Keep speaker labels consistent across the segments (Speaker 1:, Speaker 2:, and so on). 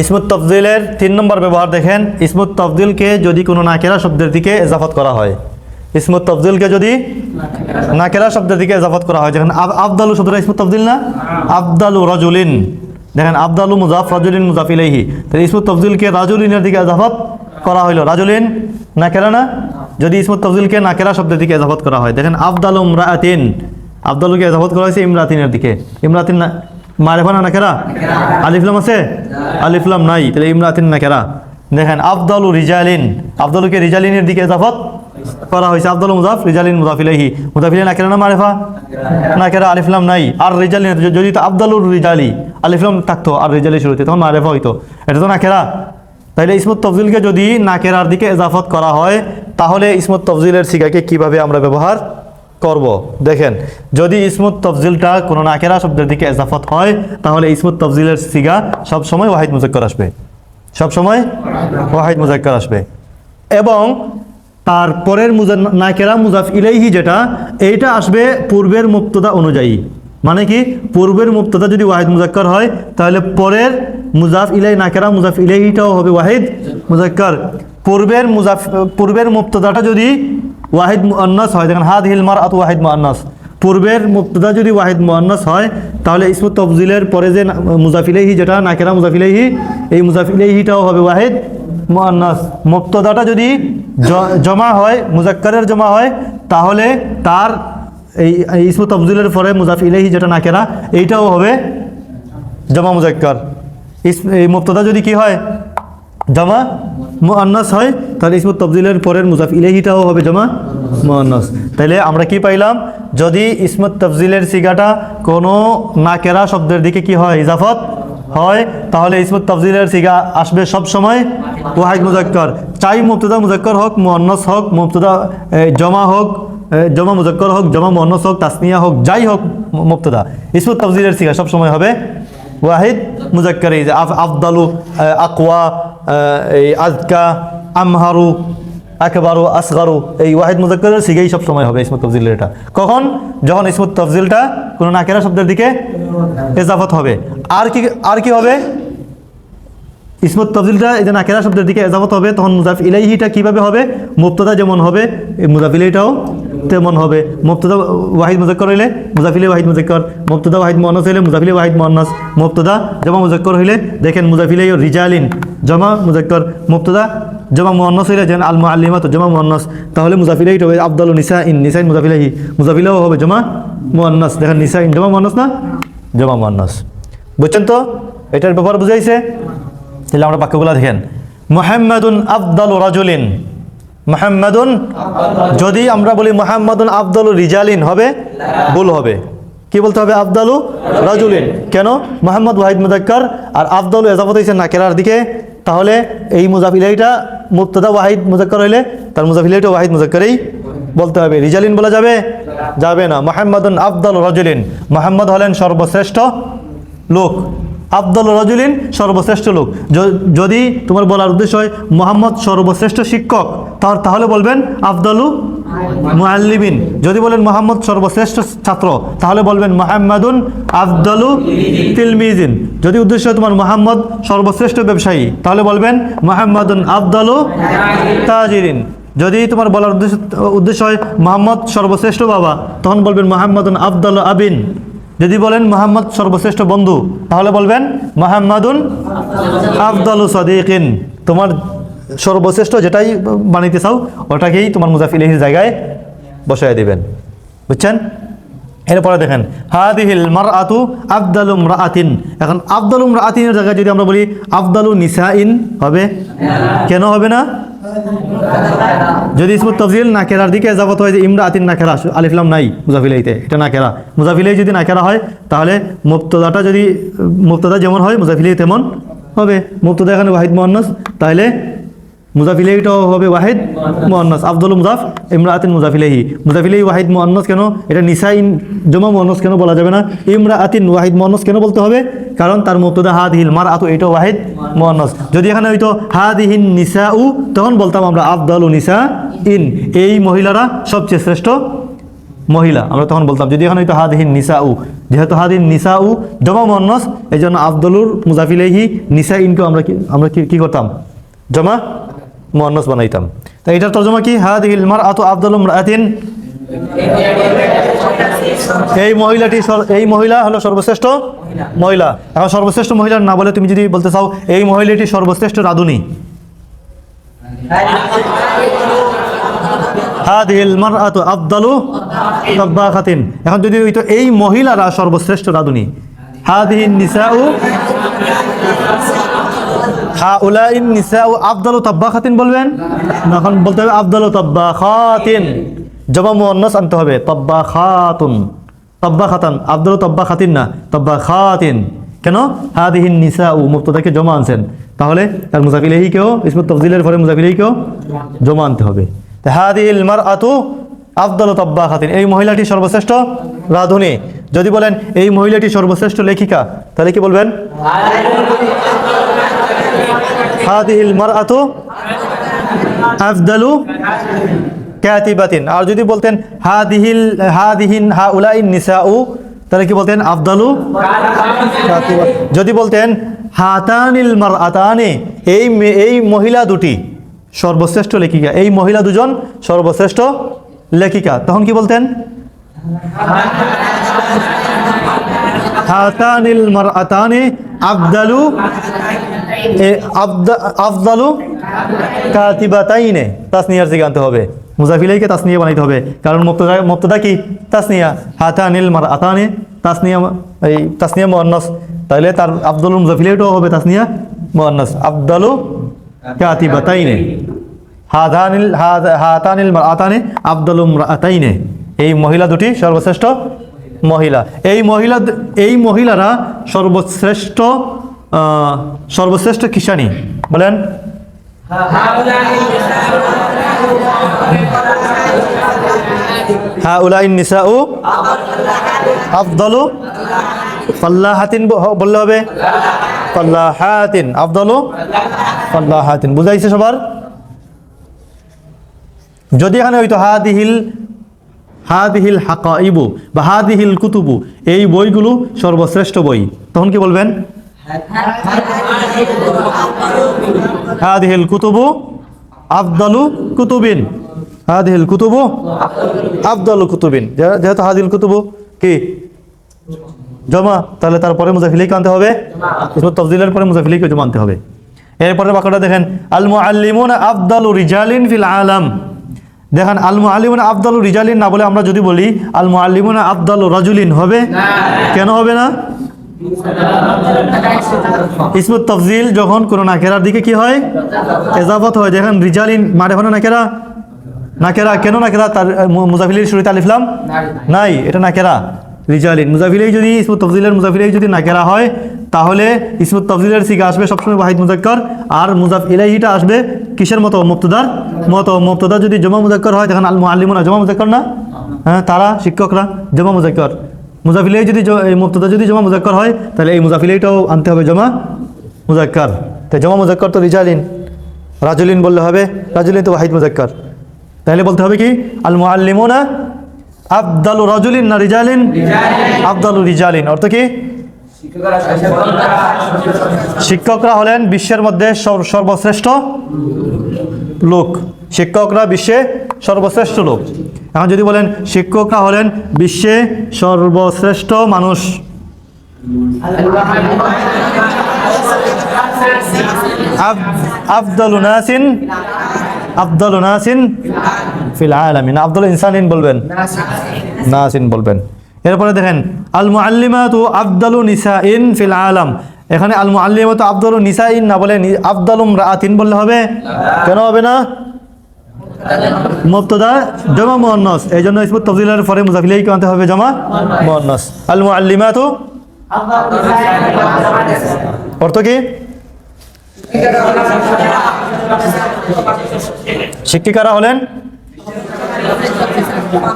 Speaker 1: ইসমুত তফজিলের তিন নম্বর ব্যবহার দেখেন, ইসমুত তফজিলকে যদি কোনো নাকেরা শব্দের দিকে এজাফত করা হয়। ইসমুত তফজিলকে যদি নাকেরা শব্দের দিকে এজাফত করা হয়। দেখেন, আব- আবদালু শব্দটা ইসমুত তফজিল না? আবদালু রজুলিন। দেখেন, আবদালু মুজাফ, রাজুলিন মুজাফ ইলাইহি। তাহলে ইসমুত তফজিলকে রাজুলিনের দিকে এজাফত করা হইল। রাজুলিন নাকেরা না? যদি ইসমুত তফজিলকে নাকেরা শব্দের দিকে এজাফত করা হয়। দেখেন, আবদালু ইমরাআতিন আবদালুকে এজাফত করা হয়েছে ইমরাতিনের দিকে। ইমরাতিন মারেফা না নাকেরা? আলিফলাম আছে? আলিফলাম নাই, তাহলে ইমরাতিন না কেরা? দেখেন, আফদালু রিজালিন, আফদালুকে রিজালিনের দিকে এজাফত করা হয়েছে। আফদাল মুজাফ, রিজালিন মুজাফিলাহি মুজাফিলে নাকেরা না মারেফা? না কেরা আলিফলাম নাই। আর রিজালিন যদি তো আফদালুর রিজালি আলিফলাম থাকতো আর রিজালি শুরুতে তখন মারেফা হইতো। এটা তো না কেরা? তাইলে ইসমত তফজিলকে যদি নাকেরার দিকে এজাফত করা হয়, তাহলে ইসমত তফজিলের সিগাকে কীভাবে আমরা ব্যবহার করব। দেখেন, যদি ইসমুত তফজিলটা কোনো নাকেরা শব্দের দিকে এজাফত হয়, তাহলে ইসমুত তফজিলের সিগা সব সময় ওয়াহিদ মুজাক্কর আসবে। সব সময় ওয়াহিদ মুজাক্কর আসবে। এবং তার পরের মুজা নাকেরা মুজাফ ইলাইহি যেটা, এইটা আসবে পূর্বের মুক্তদা অনুযায়ী। মানে কি? পূর্বের মুক্তদা যদি ওয়াহিদ মুজাক্কর হয়, তাহলে পরের মুজাফ ইলাই নাকেরা মুজাফ ইলাইহিটাও হবে ওয়াহিদ মুজাক্কর। পূর্বের মুজাফ পূর্বের মুক্তদাটা যদি ওয়াহিদ মুআন্নাস হয়। দেখেন হাদ হিলমার আত ওয়াহিদ মুআন্নাস। পূর্বের মুক্তদা যদি ওয়াহিদ মুআন্নাস হয়, তাহলে ইসমুত তফজিলের পরে যে মুজাফিলেহি যেটা, নাকেরা মুজাফিলেহি, এই মুজাফিলেহিটাও হবে ওয়াহিদ মুআন্নাস। মুক্তদাটা যদি জমা হয়, মুজাক্কারের জমা হয়, তাহলে তার এই ইসমুত তফজিলের পরে মুজাফিলেহি যেটা, নাকেরা, এইটাও হবে জমা মুজাক্কার। ইস- এই মুক্তদা যদি কি হয়, জমা মুআন্নাস হয় তাহলে ইসমুত তবদিলের পরের মুজাফ ইলেহিটাও হবে জমা মুআন্নাস। তাহলে আমরা কি পাইলাম? যদি ইসমত তফজিলের সিগাটা কোনো নাকেরা শব্দের দিকে কি হয় ইজাফত হয় তাহলে ইসমত তফজিলের সিগা আসবে সব সময় ওয়াহিদ মুজাক্কর। চাই মুবতদা মুজাক্কর হোক মুআন্নাস হোক মুবতদা এ, জমা হোক জমা মুজাক্কর হোক জমা মুআন্নাস হোক তাসনিয়া হোক যাই হোক মু- মুবতদা। ইসমত তফজিলের সিগা সব সময় হবে ওয়াহিদ মুজাক্কার। আফদালু আহ, এই আজকা, আমহারু, আকবারু, আসগারু, এই ওয়াহিদ মুজাক্কারের সিগেই সব সময় হবে ইসমত তফজিলের এটা। কখন? যখন ইসমত তফজিলটা কোনো নাকেরা শব্দের দিকে এজাফত হবে। আর কি আর কি হবে? ইসমত তফজিলটা এই যে নাকেরা শব্দের দিকে এজাফত হবে, তখন মুজাফ ইলাইহিটা কীভাবে হবে? মুক্তদা যেমন হবে, এই মুজাফ ইলাইটাও তেমন হবে। মুফতদা ওয়াহিদ মুজাক্কর হইলে মুজাফিলে ওয়াহিদ মুজাক্কর মুক্তদা ওয়াহিদ মুআন্নাস হইলে মুজাফিলে ওয়াহিদ মুআন্নাস মুফতদা জমা মুজাক্কর হইলে দেখেন মুজাফিলে রিজালিন, জমা মুজাক্কর মুফতদা জমা মুআন্নাস হইলে যেন আল মুআল্লিমাত জমা মুআন্নাস, তাহলে মুজাফিলেই হবে আফদালু নিসা ইন নিসা ইন মুজাফিলাহি মুজাফিলেও হবে জমা মুআন্নাস, দেখেন নিসা ইন জমা মুআন্নাস না? জমা মুআন্নাস। বুঝছেন তো? এটার ব্যাপার বুঝাইছে? তাহলে আমরা বাক্যগুলো দেখেন। মোহাম্মদুন আফদাল রাজুলিন মোহাম্মদুন, যদি আমরা বলি মোহাম্মদুন আফদাল রিজালিন হবে, ভুল হবে। কি বলতে হবে? আফদালু রাজুলিন। কেন? মোহাম্মদ ওয়াহিদ মুজাক্কর আর আফদালু এজাফত হয়েছে নাকেরার দিকে। তাহলে এই মুজাফিলাইটা মুক্তদা ওয়াহিদ মুজাক্কর হইলে, তার মুজাফিলাইটা ওয়াহিদ মুজাক্করেই বলতে হবে। রিজালিন বলা যাবে? যাবে না। মোহাম্মদুন আফদাল রাজুলিন। মোহাম্মদ হলেন সর্বশ্রেষ্ঠ লোক। আফদল রজুলিন সর্বশ্রেষ্ঠ লোক। যদি তোমার বলার উদ্দেশ্য হয় মোহাম্মদ সর্বশ্রেষ্ঠ শিক্ষক তাহলে তাহলে বলবেন আফদলু মুআল্লিমিন। যদি বলেন মোহাম্মদ সর্বশ্রেষ্ঠ ছাত্র, তাহলে বলবেন মোহাম্মদুন আফদলু তিলমিজিন। যদি উদ্দেশ্য হয় তোমার মোহাম্মদ সর্বশ্রেষ্ঠ ব্যবসায়ী, তাহলে বলবেন মোহাম্মদুন আফদলু তাজিরিন। যদি তোমার বলার উদ্দেশ্য উদ্দেশ্য হয় মোহাম্মদ সর্বশ্রেষ্ঠ বাবা, তখন বলবেন মোহাম্মদুন আফদল আবিন। যদি বলেন মোহাম্মদ সর্বশ্রেষ্ঠ বন্ধু, তাহলে বলবেন মোহাম্মদুন আফদালু সদিকিন। তোমার সর্বশ্রেষ্ঠ যেটাই বানাইতে চাও, ওটাকেই তোমার মুজাফিলেহির জায়গায় বসায় দিবেন। বুঝছেন? এরপরে দেখেন, হাদিহিল মার আতু আফদালুম রাআতিন এখন আফদালুম রাআতিনের জায়গায় যদি আমরা বলি আফদালু নিসাইন, হবে? কেন হবে না? যদি ইসমুত তফজিল না খেলার দিকে যাব হয় যে ইমরা আতিন না খেলা আলিফলাম নাই, মুজাফিলাইতে, এটা না খেলা। মুজাফিলাই যদি না খেলা হয়, তাহলে মুক্তদাটা যদি মুক্তদা যেমন হয়, মুজাফিলাই তেমন হবে। মুক্তদা এখানে ওয়াহিদ মোহান্নস তাহলে মুজাফিলাইটাও হবে ওয়াহিদ মোহান্নাস আব্দুল মুজাফ ইমরা আতিন মুজাফিলাহি মুজাফিলাই ওয়াহিদ মোহান্নাস কেন? এটা নিসাইন জমা মোহান্নাস কেন বলা যাবে না? ইমরা আতিন ওয়াহিদ মোহান্নাস কেন বলতে হবে? কারণ তার মুক্তদা হাদ হিল মার আতু এটা ওয়াহিদ মোহান্নাস যদি এখানে হইতো হাদিহিন নিসা উ তখন বলতাম আমরা আফদালু নিসা ইন এই মহিলারা সবচেয়ে শ্রেষ্ঠ মহিলা। আমরা তখন বলতাম, যদি এখানে হয়তো হাদিহিন উ যেহেতু হাদিন উ জমা মন্নস এই জন্য আবদুলুর মুজাফিলেহি নিসা ইনকেও আমরা কি আমরা কি করতাম? জমা মন্নস বানাইতাম। তা এটার তর্জমা কি? হাদিহিল মার আতু আবদুল রাতিন এই মহিলাটি এই মহিলা হলো সর্বশ্রেষ্ঠ মহিলা। এখন সর্বশ্রেষ্ঠ মহিলার না বলে তুমি যদি বলতে চাও, এই মহিলাটি সর্বশ্রেষ্ঠ রাধুনী। আফদালু তাব্বাখাতিন এখন যদি হইতো এই মহিলারা সর্বশ্রেষ্ঠ রাধুনী। হাদিহিন নিসাউ হাউলাইন নিসাউ আফদালু তাব্বাখাতিন বলবেন? না, এখন বলতে হবে আফদালু তাব্বাখাতিন। জমা মুয়ান্নাস আনতে হবে। তাব্বাখাতুন। তাব্বাখাতান। আফদালু তাব্বাখাতিন না তাব্বাখাতিন। কেন? হাদিহিন নিসাউ মুক্তদাকে জমা আনছেন। তাহলে তার মুজাফিলেহিকেও ইসমত তফজিলের পরে মুজাফিলেহিকেও জমা আনতে হবে। হাদিল মার আতু আফদল তব্বা খাতিন এই মহিলাটি সর্বশ্রেষ্ঠ? রাধুনী। যদি বলেন এই মহিলাটি সর্বশ্রেষ্ঠ লেখিকা তাহলে কি বলবেন? হাদিল মার আতু আফদালু ক্যাতিবাতিন আর যদি বলতেন হাদিহিল, হাদিহিন হা উলাইন নিসাউ, তাহলে কি বলতেন? আফদালু যদি বলতেন হাতানিল মার আতানে এই এই মহিলা দুটি সর্বশ্রেষ্ঠ লেখিকা, এই মহিলা দুজন সর্বশ্রেষ্ঠ লেখিকা, তখন কি বলতেন? হাতানিল মার আতানে আফদা- আফদালু কাতিবাতাইনে। তাসনিয়ার থেকে আনতে হবে। মুজাফিলাইকে তাসনিয়া বানাইতে হবে। কারণ মুক্তদা মুক্তদা কি? তাসনিয়া। হাতানিল মার আতানে তাসনিয়া এই তাসনিয়া মোহান্নস তাহলে তার আব্দুল মুজাফিলাইটাও হবে তাসনিয়া মোহান্নস আফদালু কাতিবাতাইনে। হাদানিল হাদ- হাতানিল মার আতানে আফদালু আতাইনে এই মহিলা দুটি সর্বশ্রেষ্ঠ মহিলা। এই মহিলা এই মহিলারা সর্বশ্রেষ্ঠ সর্বশ্রেষ্ঠ কিষানি। বলেন। হ্যাঁ উলাইন নিসাউ আফদলু ফাল্লাহাতিন বললে হবে? ফাল্লাহাতিন। আফদলু ফাল্লাহাতিন। বুঝাইছে সবার? যদি এখানে হইতো হাদিহিল হাদিহিল হাকা ইবু বা হাদিহিল কুতুবু, এই বইগুলো সর্বশ্রেষ্ঠ বই। তখন কি বলবেন? হাদিহিল কুতুবু আফদালু কুতুবিন। হাদিহিল কুতুবু আফদালু কুতুবিন। যেহেতু হাদিল কুতুবু, কি? জমা। তাহলে তারপরে মুজাফিলিকে আনতে হবে। তফজিলের পরে মুজাফিলিকে জমা আনতে হবে। এরপরে বাক্যটা দেখেন আল মুআল্লিমুন আফদালু রিজালিন ফিল আলাম। দেখেন আল আলিমুন আফদালু রিজালিন না বলে আমরা যদি বলি আল আলিমুন আফদালু রাজুলিন হবে? কেন হবে না? ইসমুত তফজিল যখন কোনো নাকেরার দিকে কি হয়? এজাফত হয়। দেখেন রিজালিন মাঠে হলো নাকেরা? নাকেরা। কেন নাকেরা? তার মুজাফিলির মুজাফিলের শুরুতে আলিফলাম নাই। এটা নাকেরা। রিজালিন। মুজাফিলেই যদি ইসমুত তফজিলের মুজাফিলেই যদি নাকেরা হয়, তাহলে ইসমুত তফজিলের সিগা আসবে সবসময় ওয়াহিদ মুজাক্কর। আর মুজাফ ইলাইহিটা আসবে কিসের মতো? মুক্তদার মতো মুক্তদার যদি জমা মুজাক্কর হয়, তখন আল মুআল্লিমুনা জমা মুজাক্কর না? হ্যাঁ তারা শিক্ষকরা জমা মুজাক্কর। মুজাফিলেই যদি জ- এই মুক্তদা যদি জমা মুজাক্কর হয়, তাহলে এই মুজাফিলেইটাও আনতে হবে জমা মুজাক্কর। তো জমা মুজাক্কর তো রিজালিন। রাজুলিন বললে হবে, রাজুলিন তো ওয়াহিদ মুজাক্কর। তাহলে বলতে হবে কি, আল মুআল্লিমুনা আফদালু রাজুলিন না রিজালিন? আফদালু রিজালিন। অর্থ কি? শিক্ষকরা হলেন বিশ্বের মধ্যে সর- সর্বশ্রেষ্ঠ লোক। শিক্ষকরা বিশ্বে সর্বশ্রেষ্ঠ লোক। এখন যদি বলেন শিক্ষকরা হলেন বিশ্বে সর্বশ্রেষ্ঠ মানুষ। আফ- আফদালু নাসিন আফদালু নাসিন ফিল আলামিন। আফদালু ইনসানিন বলবেন। নাসিন বলবেন। এরপরে দেখেন আল মুআল্লিমাতু আফদালু নিসাইন ফিল আলাম। এখানে আল মুআল্লিমাতু আফদালু নিসাইন না বলে আফদালুম রাআতিন বললে হবে? কেন হবে না? মুবতাদা জমা মুয়ান্নাস। এই জন্য ইসমুত পরে মুজাফিলাই আনতে হবে জমা মুয়ান্নাস। আল মুআল্লিমাতু অর্থ কি? শিক্ষিকারা হলেন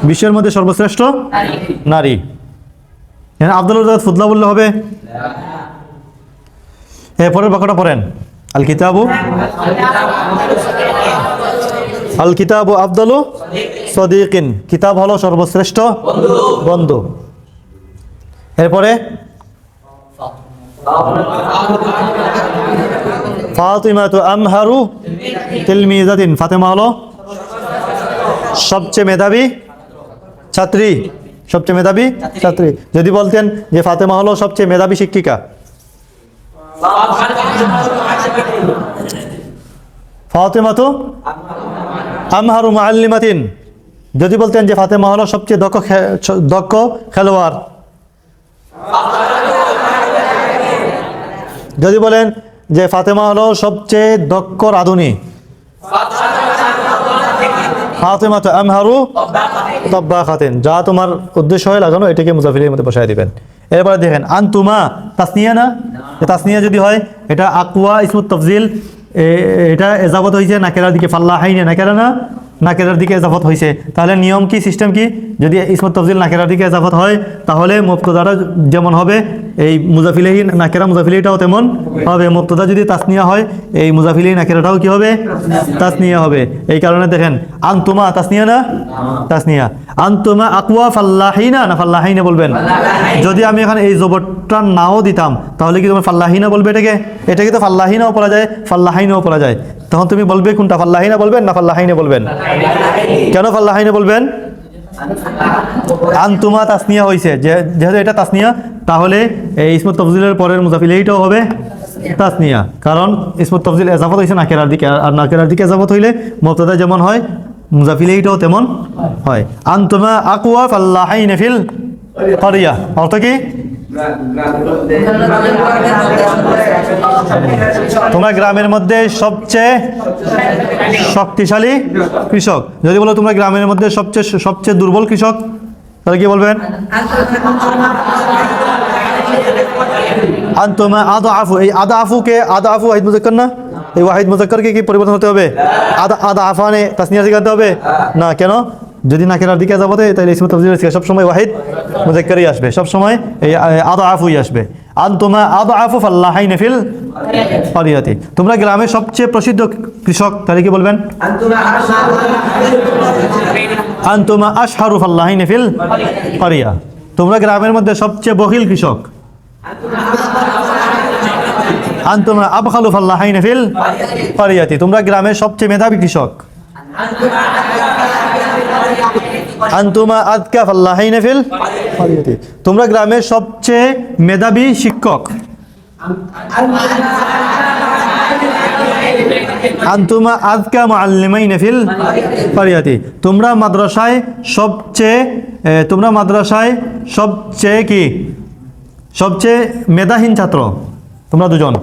Speaker 1: বিশ্বের মধ্যে সর্বশ্রেষ্ঠ নারী। আব্দুল ফুদলা বললে হবে। এ, পরের বাক্যটা পড়েন। আল কিতাবু আল কিতাব আফদালু সদিকিন। কিতাব হলো সর্বশ্রেষ্ঠ বন্ধু। এরপরে ফাতিমা তো আমহারু তিলমিজাতিন। ফাতেমা হলো সবচেয়ে মেধাবী ছাত্রী সবচেয়ে মেধাবী ছাত্রী। যদি বলতেন যে ফাতেমা হলো সবচেয়ে মেধাবী শিক্ষিকা। ফাতেমা তো আমহারু মাল্লিমাতিন যদি বলতেন যে ফাতেমা হলো সবচেয়ে দক্ষ দক্ষ খেলোয়াড়। যদি বলেন যে ফাতেমা হলো সবচেয়ে দক্ষ রাঁধুনি। ফাতেমা তো আমহারু তব্বা খাতেন। যা তোমার উদ্দেশ্য হয় লাগানো, এটাকে মুজাফিলের মধ্যে বসায় দিবেন। এরপরে দেখেন আন তুমা তাসনিয়া না? তাসনিয়া যদি হয়, এটা আকুয়া, ইসমুত তফজিল এটা এজাবত হয়েছে নাকেরার দিকে ফাল্লা হাইনে নাকেরা না? নাকেরার দিকে এজাফত হয়েছে তাহলে নিয়ম কি সিস্টেম কি? যদি ইসমত তফজিল নাকেরার দিকে এজাফত হয় তাহলে মুক্তদারা যেমন হবে এই মুজাফিলেহি নাকেরা মুজাফিলিটাও তেমন হবে। মুক্তদা যদি তাসনিয়া হয় এই মুজাফিলি নাকেরাটাও কি হবে? তাসনিয়া হবে। এই কারণে দেখেন আন্তুমা তাসনিয়া না? তাসনিয়া। আন্তুমা আকুয়া ফাল্লাহিনা না ফাল্লাহিনা বলবেন? যদি আমি এখানে এই জবরটা নাও দিতাম তাহলে কি তোমার ফাল্লাহিনা বলবে এটাকে? এটাকে তো ফাল্লাহিনাও পড়া যায় ফাল্লাহাইনাও পড়া যায়। তখন তুমি বলবে কোনটা ফাল্লাহিনা বলবেন না ফাল্লাহাইনা বলবেন? কেন ফাল্লাহাইনা বলবেন? আন আন্তুমা তাসনিয়া হয়েছে যেহেতু এটা তাসনিয়া, তাহলে এই ইসমত তফজিলের পরের মুজাফিল এইটাও হবে তাসনিয়া। কারণ ইসমত তফজিল এজাফত হয়েছে নাকেরার দিকে আর নাকেরার দিকে এজাফত হইলে মতদা যেমন হয়, মুজাফিল এইটাও তেমন হয়। আন আন্তুমা আকুয়া ফাল্লাহাই নেফিল করিয়া। অর্থ কি? তোমরা গ্রামের মধ্যে সবচেয়ে শক্তিশালী কৃষক। যদি বলো তোমরা গ্রামের মধ্যে সবচেয়ে সবচেয়ে দুর্বল কৃষক, তাহলে কি বলবেন? আন্তমা আদা আফু। এই আদা আফুকে, আদা আফু ওয়াহিদ মুজাক্কর না? এই ওয়াহিদ মুজাক্করকে কি পরিবর্তন হতে হবে? আদা আদা আফানে তাসনিয়া শিখাতে হবে? না, কেন? যদি নাকেরার দিকে যাবতে তাহলে ইসমত তফজিল সব সময় ওয়াহিদ মুজাক্করই আসবে। সব সময় এই আদা আফুই আসবে। আন্তমা আদা আফু ফাল্লাহাইনে ফিল পারিয়াতি তোমরা গ্রামের সবচেয়ে প্রসিদ্ধ কৃষক তাহলে কি বলবেন? আন্তমা আশহারু ফাল্লাহাইনে ফিল পারিয়া তোমরা গ্রামের মধ্যে সবচেয়ে বহিল কৃষক। আন্তমা আবখালু ফাল্লাহাইনে ফিল পারিয়াতি তোমরা গ্রামের সবচেয়ে মেধাবী কৃষক। আন্তুমা আদকা ফাল্লাহাইনে ফিল তোমরা গ্রামের সবচেয়ে মেধাবী শিক্ষক। আন্তুমা আদকা মুআল্লিমাইনে ফিল পারিয়াতি তোমরা মাদ্রাসায় সবচেয়ে তোমরা মাদ্রাসায় সবচেয়ে কি? সবচেয়ে মেধাহীন ছাত্র। তোমরা দুজন।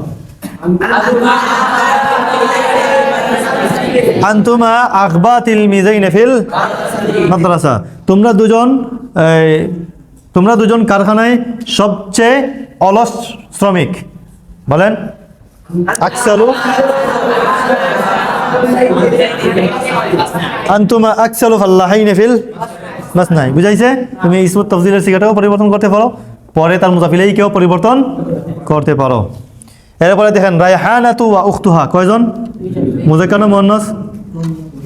Speaker 1: আন্তুমা আখবা তিল মিজাইনে ফিল মাদ্রাসা। তোমরা দুজন তোমরা দুজন কারখানায় সবচেয়ে অলস শ্রমিক। বলেন। আকসারু। আন্তুমা আকসালু ফাল্লাহাইনে ফিল বাস নাই বুঝাইছে? তুমি ইসমত তফজিলের সিগাটাও পরিবর্তন করতে পারো, পরে তার মুজাফিলেই কেউ পরিবর্তন করতে পারো। এরপরে দেখেন, রায়হানাতু ওয়া উখতুহা। কয়জন? মুজাক্কানো মুয়ান্নাস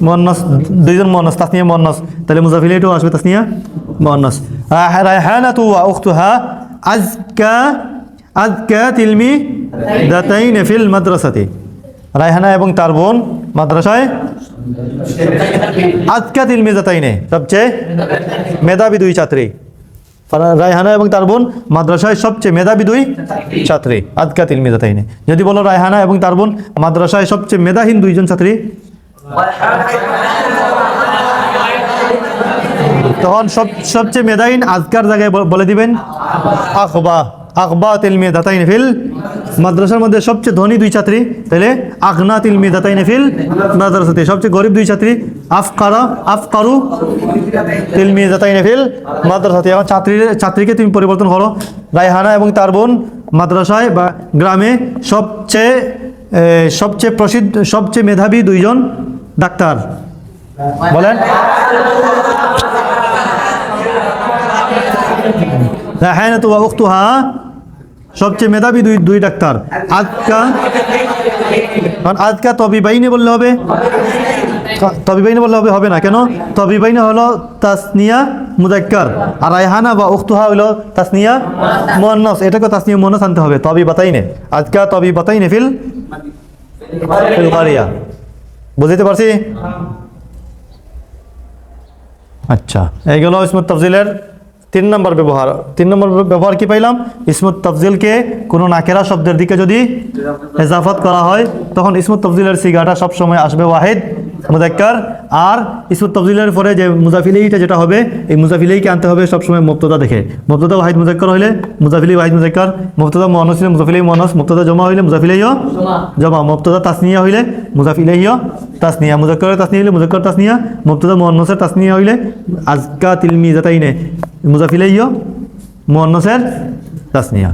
Speaker 1: মুয়ান্নাস দুইজন মুয়ান্নাস তাসনিয়া মুয়ান্নাস তাহলে মুজাফিলেইটাও আসবে, তাসনিয়া মুয়ান্নাস রায়- রায়হানাতু ওয়া উখতুহা আজকা আজকা তিলমি দাতাইন ফিল মাদ্রাসাতি। রায়হানা এবং তার বোন মাদ্রাসায়? আজকা তিলমি দাতাইনে, সবচেয়ে মেধাবী দুই ছাত্রী। রায়হানা এবং তার বোন মাদ্রাসায় সবচেয়ে মেধাবী দুই ছাত্রী। আদকা তিল মেধাতাইনে যদি বলো রায়হানা এবং তার বোন মাদ্রাসায় সবচেয়ে মেধাহীন দুইজন ছাত্রী? তখন সব, সবচেয়ে মেধাহীন আজকার জায়গায় বলে দিবেন, আখবা আখবা তিল মেধাতাইনে ফিল। মাদ্রাসার মধ্যে সবচেয়ে ধনী দুই ছাত্রী, তাহলে আখনা তিল মেধাতাইনে ফিল মাদ্রাসাতে। সবচেয়ে গরিব দুই ছাত্রী, আফকারা, আফকারু তিলমি জাতাইনে ফিল মাদ্রাসাতে। এখন ছাত্রীর, ছাত্রীকে তুমি পরিবর্তন করো। রায়হানা এবং তার বোন মাদ্রাসায় বা গ্রামে সবচেয়ে সবচেয়ে প্রসিদ্ধ, সবচেয়ে মেধাবী দুইজন ডাক্তার, বলেন। রায়হানা তো উখতুহা সবচেয়ে মেধাবী দুই দুই ডাক্তার। আজকা, কারণ আজকা তবি বাইনে বললে হবে। তবিবাইনে বললে হবে হবে না, কেন? তবিবাইনে হলো তাসনিয়া মুদাক্কার। আর রায়হানা বা উখতুহা হলো তাসনিয়া মুয়ান্নাস। এটাকে তাসনিয়া মুয়ান্নাস আনতে হবে? তবি বাতাইনে আজকা তবি বাতাইনে ফিল ফিল বুঝতে পারছি? আচ্ছা এই গেল ইসমত তফজিলের তিন নম্বর ব্যবহার। তিন নম্বর ব্যবহার কি পাইলাম? ইসমত তফজিলকে কোনো নাকেরা শব্দের দিকে যদি এজাফত করা হয় তখন ইসমত তফজিলের সিগাটা সবসময় আসবে ওয়াহিদ মুদাক্কার। আর ইসমত তফজিলের পরে যে মুজাফিলিটা যেটা হবে এই মুজাফিলিকে আনতে হবে সবসময় মুক্তদা দেখে। মুক্তদা ওয়াহিদ মুজাক্কার হইলে মুজাফিলি ওয়াহিদ মুজাক্কার মুক্তদা মহানস হইলে মুজাফিলি মহানস মুক্তদা জমা হইলে মুজাফিলিও জমা। মুক্তদা তাসনিয়া হইলে মুজাফিলিও তাসনিয়া, মুজাক্করের তাসনিয়া হইলে মুজাক্কর তাসনিয়া, মুবতাদা মুহান্নসের তাসনিয়া হইলে আজকা তিলমি যাতাইনে মুজাফিলিও মুহান্নসের তাসনিয়া।